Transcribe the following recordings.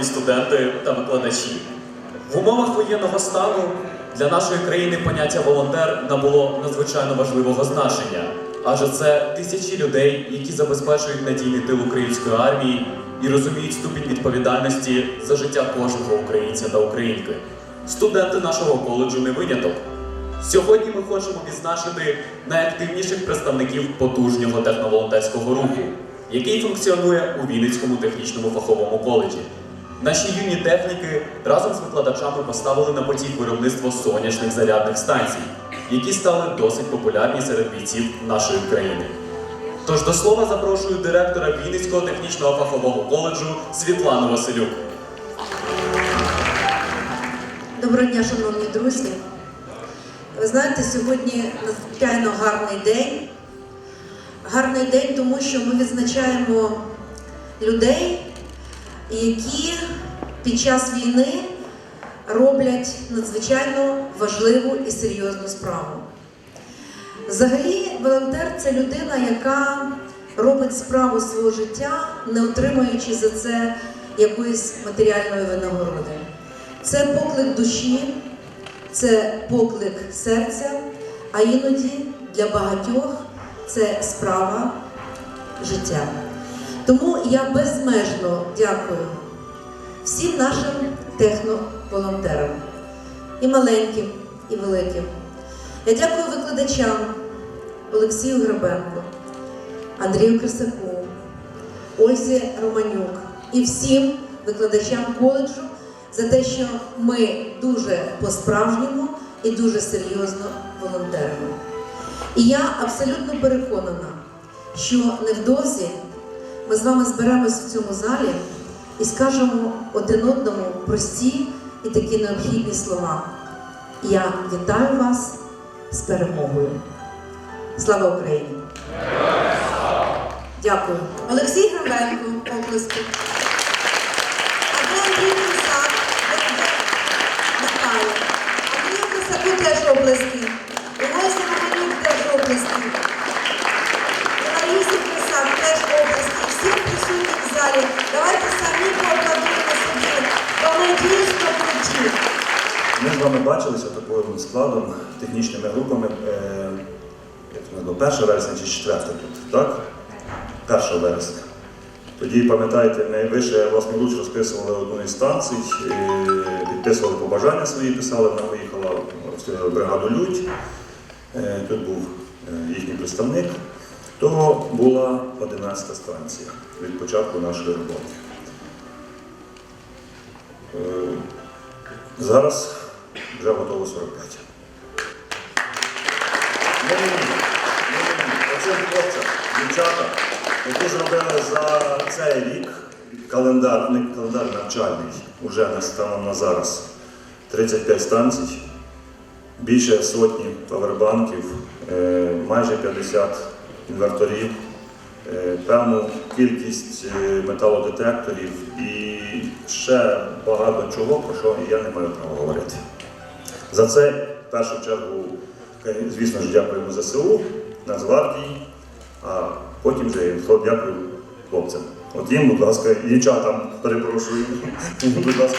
шановні студенти та викладачі. В умовах воєнного стану для нашої країни поняття волонтер набуло надзвичайно важливого значення, адже це тисячі людей, які забезпечують надійний тил української армії і розуміють ступінь відповідальності за життя кожного українця та українки. Студенти нашого коледжу не виняток. Сьогодні ми хочемо відзначити найактивніших представників потужнього техноволонтерського руху, який функціонує у Вінницькому технічному фаховому коледжі. Наші юні техніки разом з викладачами поставили на потік виробництво сонячних зарядних станцій, які стали досить популярні серед бійців нашої країни. Тож до слова запрошую директора Вінницького технічного фахового коледжу Світлану Василюк. Доброго дня, шановні друзі. Ви знаєте, сьогодні надзвичайно гарний день. Гарний день, тому що ми відзначаємо людей, які під час війни роблять надзвичайно важливу і серйозну справу. Взагалі, волонтер це людина, яка робить справу свого життя, не отримуючи за це якоїсь матеріальної винагороди. Це поклик душі, це поклик серця, а іноді для багатьох це справа життя. Тому я безмежно дякую всім нашим техноволонтерам, і маленьким, і великим. Я дякую викладачам Олексію Гребенко, Андрію Крисаку, Ользі Романюк і всім викладачам коледжу за те, що ми дуже по-справжньому і дуже серйозно волонтеримо. І я абсолютно переконана, що невдовзі ми з вами зберемось в цьому залі і скажемо один одному прості і такі необхідні слова. Я вітаю вас з перемогою. Слава Україні! Дякую. Олексій Гравенко, оплески. Технічними групами, е, як це назвав, 1 вересня чи 4 тут, так? 1 вересня. Тоді, пам'ятаєте, ми вище власноруч розписували одну із станцій, е, підписували побажання свої, писали, вона виїхала в бригаду Людь. Е, Тут був їхній представник. Того була 11 станція від початку нашої роботи. Зараз вже готово 45. Ні. Хлопцям, дівчата, які зробили за цей рік календар, не календар навчальний, уже на станом на зараз 35 станцій, більше сотні павербанків, е, майже 50 інверторів, е, певну кількість е, металодетекторів і ще багато чого, про що я не маю права говорити. За це в першу чергу, звісно ж, дякуємо ЗСУ, Нацгвардії, а потім вже дякую хлопцям. От їм, будь ласка, дівчатам перепрошую. Будь ласка,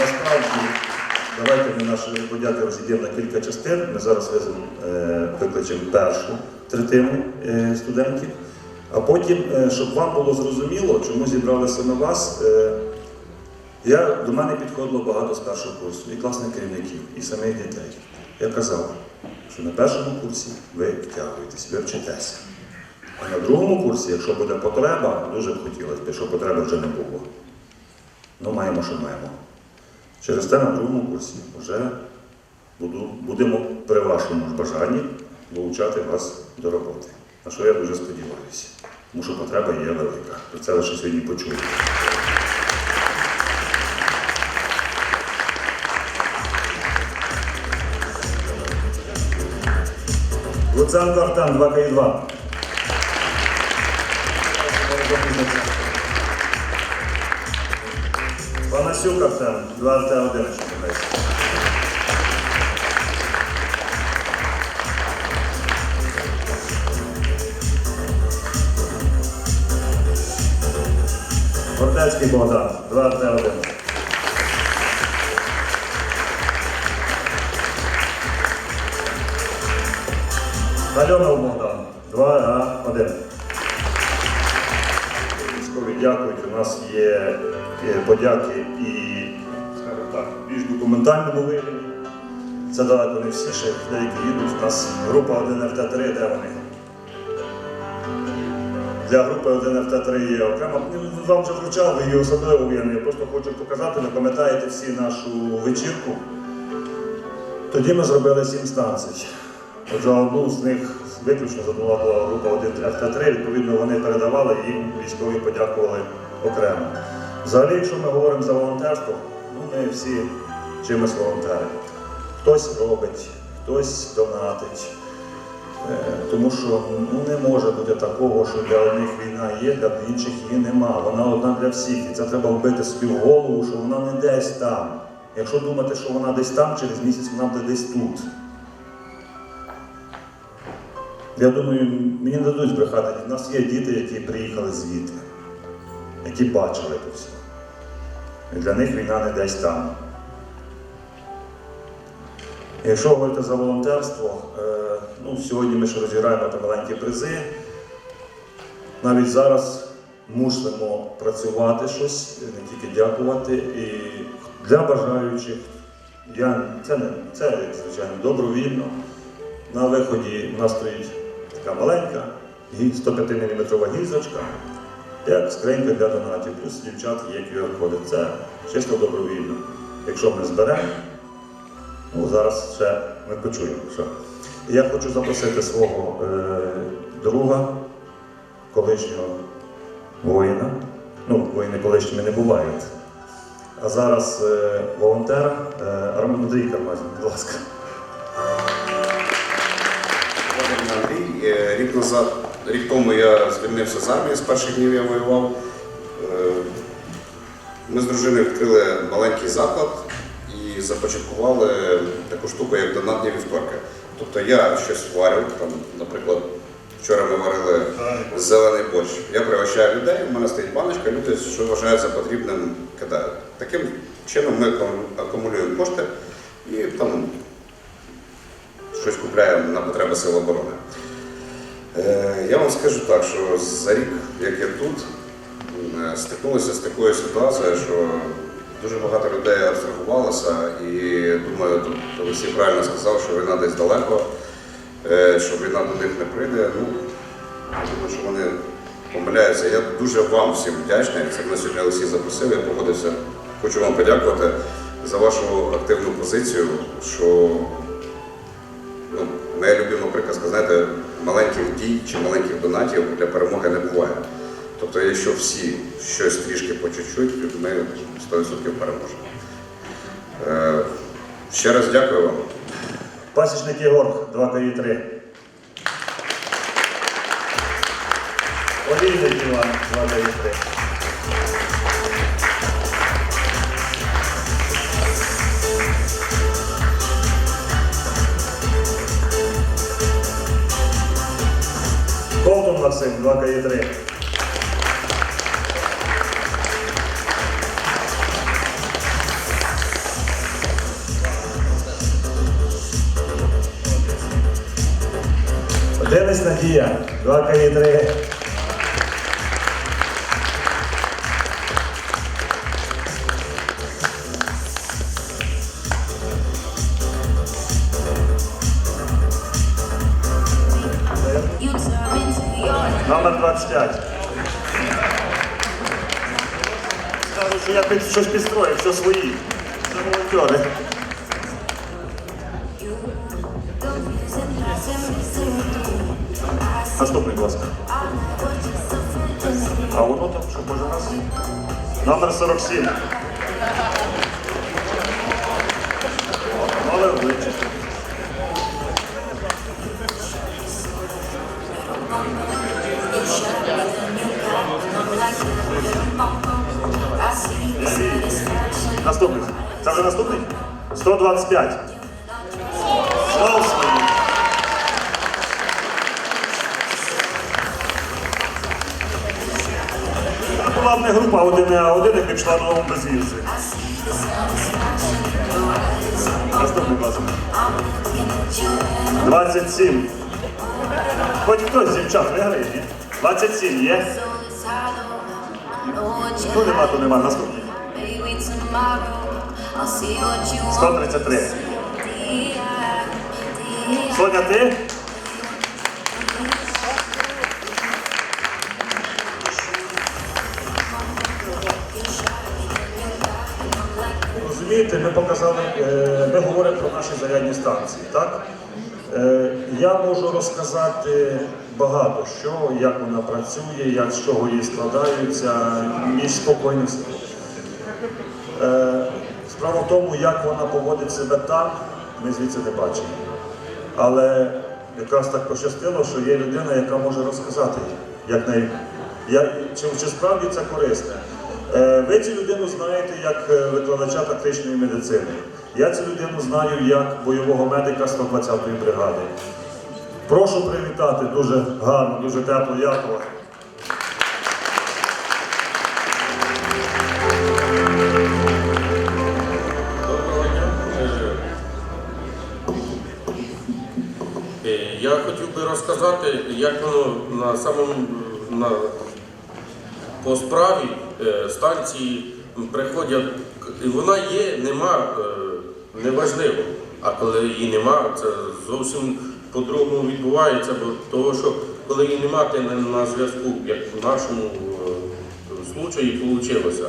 Насправді, давайте ми наші подяки розійдемо на кілька частин. Ми зараз е, викличемо першу третину е, студентів. А потім, е, щоб вам було зрозуміло, чому зібралися на вас, е, я, до мене підходило багато з першого курсу, і класних керівників, і самих дітей. Я казав, що на першому курсі ви втягуєтесь, ви вчитеся. А на другому курсі, якщо буде потреба, дуже б хотілося б, щоб потреби вже не було. Ну, маємо, що маємо. Через те на другому курсі вже буду, будемо при вашому бажанні долучати вас до роботи. на що я дуже сподіваюся, тому що потреба є велика. Про це лише сьогодні почули. Луценко Артем, 2 к 2 Панасюк Артем, 2 Артем 1 Котецький Богдан. 21. Альонов Богдан. 2 а 1. Військові дякують. У нас є е, подяки і так, більш документальному вигляді. Це далеко не всі, ще деякі їдуть. У нас група 1 РТ-3, де вони? Для групи 1ФТ3 є окремо. Ну, Вам вже вручав, ви її особливо уявні. Я просто хочу показати, ви пам'ятаєте всі нашу вечірку. Тоді ми зробили сім станцій. Отже, одну з них виключно задала була група 1ФТ3, відповідно, вони передавали і їм військові подякували окремо. Взагалі, якщо ми говоримо за волонтерство, ну ми всі чимось волонтери. Хтось робить, хтось донатить. Е, Тому що ну, не може бути такого, що для одних війна є, для інших її нема. Вона одна для всіх. І це треба вбити собі в голову, що вона не десь там. Якщо думати, що вона десь там, через місяць вона буде десь тут. Я думаю, мені не дадуть збрехати. У нас є діти, які приїхали звідти, які бачили це все. І для них війна не десь там. Якщо говорити за волонтерство, е, ну, сьогодні ми ще розіграємо там маленькі призи. Навіть зараз мусимо працювати щось, не тільки дякувати. І для бажаючих, я, це, не, це, звичайно, добровільно. На виході у нас стоїть така маленька 105 мм гільзочка, як скринька для донатів, плюс дівчат є QR-коди. Це чисто добровільно. Якщо ми зберемо, ну зараз ще ми почуємо. І Я хочу запросити свого е, друга, колишнього воїна. Ну, воїни колишніми не бувають. А зараз е, волонтера е, Армен Андрій Кармазін, будь ласка. Андрій. Е, Рік назад, рік тому я звільнився з армії, з перших днів я воював. Е, Ми з дружиною відкрили маленький заклад започаткували таку штуку, як донатні вівторки. Тобто я щось варю, там, наприклад, вчора ми варили зелений борщ. Я пригощаю людей, у мене стоїть баночка, люди, що вважають за потрібним, кидають. Таким чином ми акумулюємо кошти і там щось купляємо на потреби Сил оборони. Е, Я вам скажу так, що за рік, як я тут, е, стикнулися з такою ситуацією, що дуже багато людей абстрагувалося і думаю, Олексій правильно сказав, що війна десь далеко, е, що війна до них не прийде. Ну, думаю, що вони помиляються. Я дуже вам всім вдячний. Це мене сьогодні Олексій запросив, я погодився. Хочу вам подякувати за вашу активну позицію, що ну, моя любима приказка, знаєте, маленьких дій чи маленьких донатів для перемоги не буває. Тобто, якщо всі щось трішки по чуть-чуть, ми 100% переможемо. Е, ще раз дякую вам. Пасічник Єгор, 2 КІ 3. Олійник Іван, 2 КІ 3. Ковтун Максим, 2 КІ 3. Денис Надія, 2 КІ 3. You turn into your Номер 25. Скажу, що я щось підстроїв, все свої. Це волонтери. Номер 47. Номер обличчя. I see the satisfaction. Наступний. Це вже наступний? 125. Не група 1А1, якби пішла додому без вірси. Наступний клас. 27. Хоч хтось з дівчат виграє, ні? 27 є? Ну нема, то нема. Наступний. Maybe tomorrow I'll see what you want. 133. Соня, ти? Розумієте, ми показали, е, ми говоримо про наші зарядні станції, так? Е, Я можу розказати багато що, як вона працює, як з чого її складаються, ніж спокійно. Е, Справа в тому, як вона поводить себе там, ми звідси не бачимо. Але якраз так пощастило, що є людина, яка може розказати, як неї, як, чи, чи справді це корисне. Е, Ви цю людину знаєте як е, викладача тактичної медицини. Я цю людину знаю як бойового медика 120-ї бригади. Прошу привітати дуже гарно, дуже тепло Якова. Е, Я хотів би розказати, як воно на самому на, по справі станції приходять. і Вона є, нема, е, неважливо. А коли її нема, це зовсім по-другому відбувається, бо того, що коли її нема, ти не на зв'язку, як в нашому е, случаї вийшло.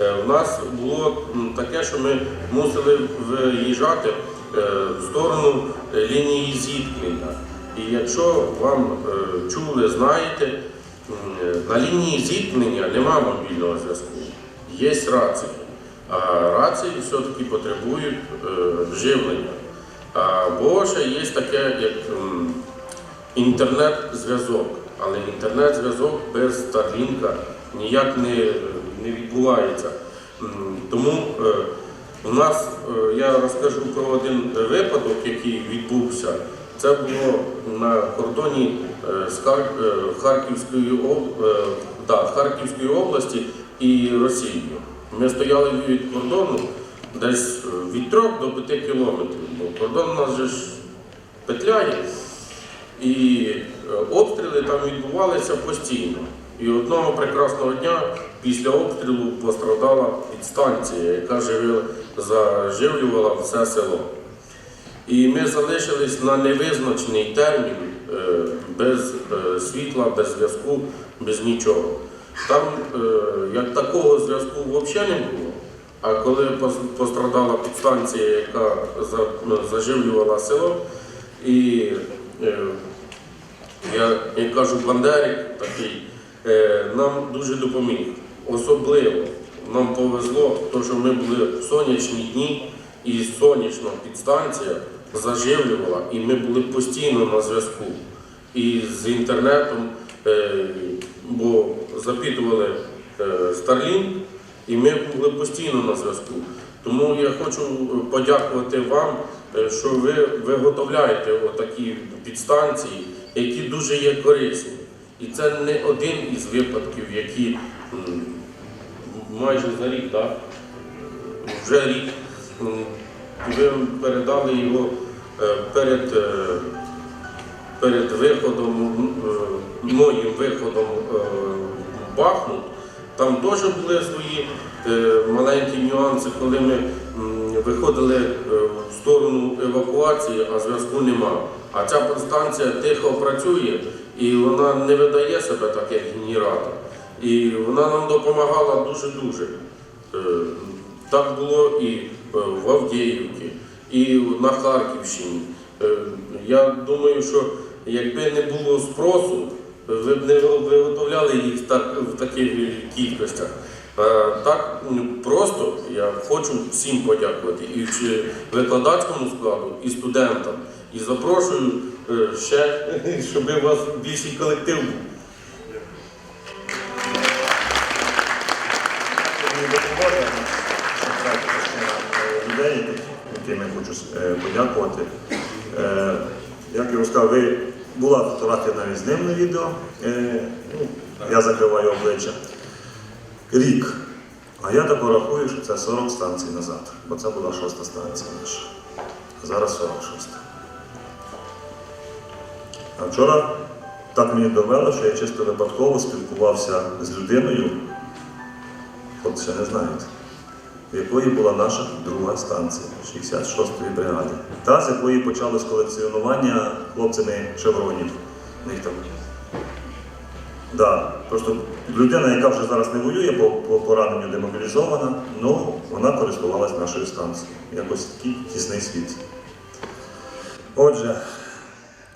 Е, У нас було таке, що ми мусили виїжджати е, в сторону е, лінії зіткнення. І якщо вам е, чули, знаєте, е, на лінії зіткнення нема мобільного зв'язку, є рації. А рації все-таки потребують е, живлення. Або ще є таке, як інтернет-зв'язок. Але інтернет-зв'язок без Старлінка ніяк не, не відбувається. Тому е, у нас, е, я розкажу про один випадок, який відбувся. Це було на кордоні е, з е, Харківської, е, да, Харківської області і Росією. Ми стояли від кордону десь від 3 до 5 кілометрів. Бо кордон у нас же ж петляє. І обстріли там відбувалися постійно. І одного прекрасного дня після обстрілу пострадала підстанція, яка заживлювала все село. І ми залишились на невизначений термін е, без е, світла, без зв'язку, без нічого. Там е, як такого зв'язку взагалі не було. А коли пострадала підстанція, яка заживлювала село, і я, як кажу, Бандерик такий, нам дуже допоміг. Особливо нам повезло, то, що ми були в сонячні дні, і сонячна підстанція заживлювала, і ми були постійно на зв'язку. З інтернетом, е, бо запитували е, Starlink, і ми були постійно на зв'язку. Тому я хочу подякувати вам, е, що ви виготовляєте отакі підстанції, які дуже є корисні. І це не один із випадків, які майже за рік, вже рік. Ви передали його е, перед, е, перед виходом, е, моїм виходом в Бахмут. Там теж були свої маленькі нюанси, коли ми виходили в сторону евакуації, а зв'язку нема. А ця підстанція тихо працює і вона не видає себе так, як генератор. І вона нам допомагала дуже-дуже. Так було і в Авдіївці, і на Харківщині. Е, Я думаю, що якби не було спросу, ви б не виготовляли їх так, в таких кількостях. Е, Так ну, просто я хочу всім подякувати і викладацькому складу, і студентам. І запрошую е, ще, щоб у вас більший колектив був. Ми яким я хочу е, подякувати. Е, Як я вже сказав, ви була фотографія навіть з ним на відео. Е, ну, Я закриваю обличчя. рік. А я так рахую, що це 40 станцій назад, бо це була шоста станція наша. А зараз 46. А вчора так мені довело, що я чисто випадково спілкувався з людиною, ще не знаєте, в якої була наша друга станція 66-ї бригади. Та, з якої почалось колекціонування хлопцями шевронів. Них там Да, просто людина, яка вже зараз не воює, по, по пораненню демобілізована, ну вона користувалась нашою станцією. Якось такий тісний світ. Отже,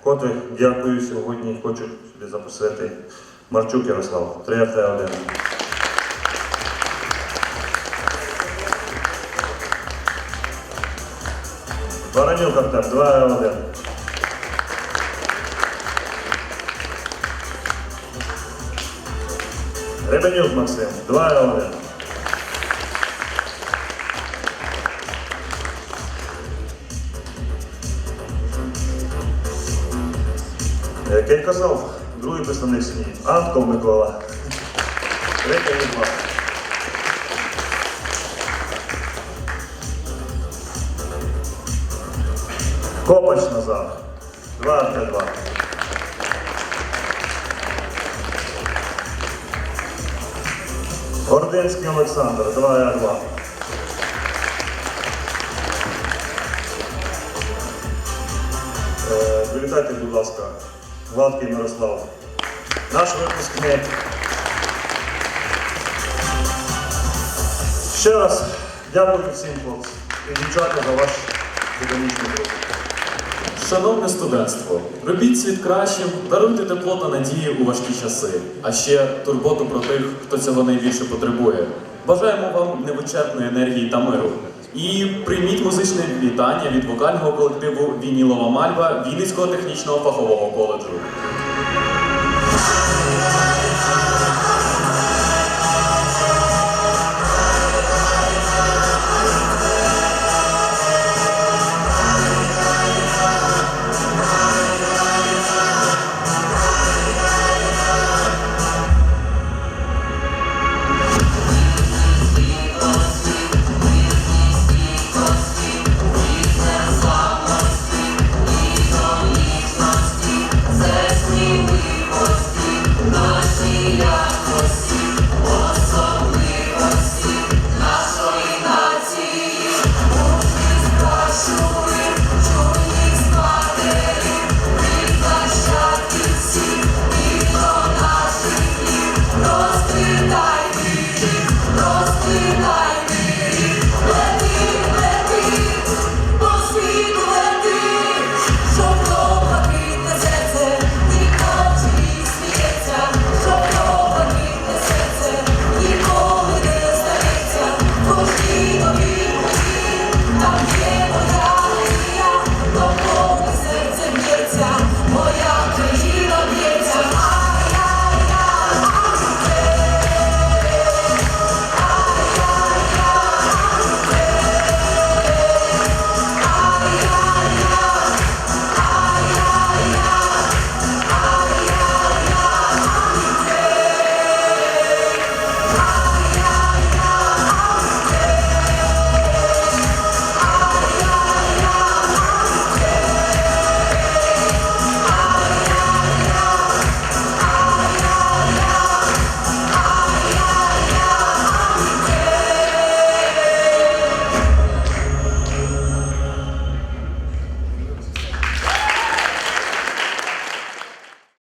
котре дякую сьогодні. Хочу сюди запросити Марчук Ярослав, 3 ФТ 1 Баранюк Артем, 2 1 Ребенюк Максим, 2 1 Як я казав, другий представник СМІ. Антков Микола. Третя Єва. Копач Назар. 2 2 Гординський Олександр, 2 2 Е, Привітайте, будь ласка, Гладкий Мирослав. Наш випускник. Ще раз дякую всім хлопцям і дівчата за ваш динамічний рух. Шановне студентство, робіть світ кращим, даруйте тепло та надії у важкі часи, а ще турботу про тих, хто цього найбільше потребує. Бажаємо вам невичерпної енергії та миру. І прийміть музичне вітання від вокального колективу Вінілова Мальва Вінницького технічного фахового коледжу.